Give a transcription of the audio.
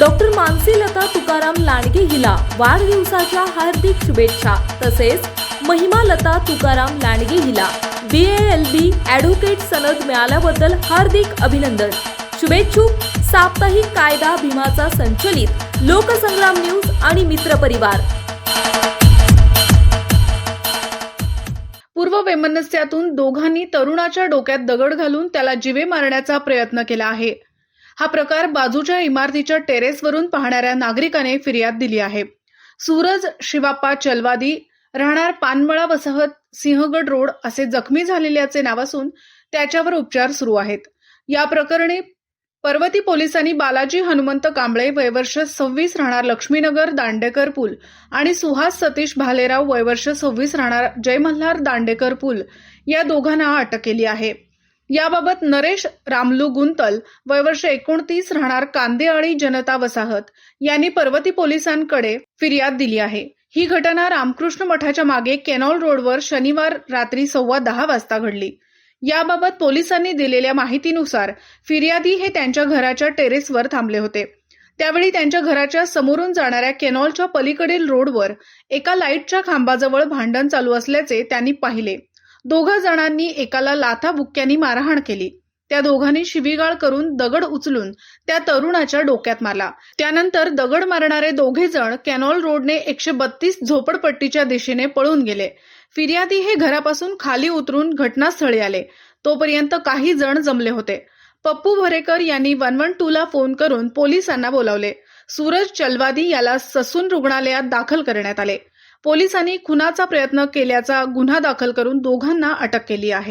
Doctor Mansi Lata Tukaram Landge हिला वाढदिवसाच्या हार्दिक शुभेच्छा तसेच महिमा लता तुकाराम लांडगे हिला बी एल बी ॲडव्होकेट सनद मिळाल्याबद्दल हार्दिक अभिनंदन. शुभेच्छुक साप्ताहिक कायदा भीमाचा संचलित लोकसंग्राम न्यूज आणि मित्रपरिवार पूर्व वैमनस्यातून दोघांनी तरुणाच्या डोक्यात दगड घालून त्याला जिवे मारण्याचा प्रयत्न केला आहे. हा प्रकार बाजूच्या इमारतीच्या टेरेसवरून पाहणाऱ्या नागरिकाने फिर्याद दिली आहे. सूरज शिवाप्पा चलवादी राहणार पानमळा वसाहत सिंहगड रोड असे जखमी झालेल्याचे नाव असून त्याच्यावर उपचार सुरू आहेत. या प्रकरणी पर्वती पोलिसांनी बालाजी हनुमंत कांबळे वयवर्ष सव्वीस राहणार लक्ष्मीनगर दांडेकर पूल आणि सुहास सतीश भालेराव वयवर्ष सव्वीस राहणार जयमल्हार दांडेकर पूल या दोघांना अटक केली आहे. याबाबत नरेश रामलू गुंतल वयवर्ष एकोणतीस राहणार कांदेआळी जनता वसाहत. यांनी पर्वती पोलिसांकडे फिर्याद दिली आहे. ही घटना रामकृष्ण मठाच्या मागे केनॉल रोडवर शनिवार रात्री सव्वा दहा वाजता घडली. याबाबत पोलिसांनी दिलेल्या माहितीनुसार फिर्यादी हे त्यांच्या घराच्या टेरेसवर थांबले होते. त्यावेळी त्यांच्या घराच्या समोरून जाणाऱ्या केनॉलच्या पलीकडील रोडवर एका लाईटच्या खांबाजवळ भांडण चालू असल्याचे त्यांनी पाहिले. दोघा जणांनी एकाला लाथाबुक्क्यांनी मारहाण केली. त्या दोघांनी शिवीगाळ करून दगड उचलून त्या तरुणाच्या डोक्यात मारला. त्यानंतर दगड मारणारे दोघे जण कॅनॉल रोडने एकशे बत्तीस झोपडपट्टीच्या दिशेने पळून गेले. फिर्यादी हे घरापासून खाली उतरून घटनास्थळी आले. तोपर्यंत काही जण जमले होते. पप्पू भरेकर यांनी वन वन टू ला फोन करून पोलिसांना बोलावले. सूरज चलवादी याला ससून रुग्णालयात दाखल करण्यात आले. पोलिसांनी खुनाचा प्रयत्न केल्याचा गुन्हा दाखल करून दोघांना अटक केली आहे.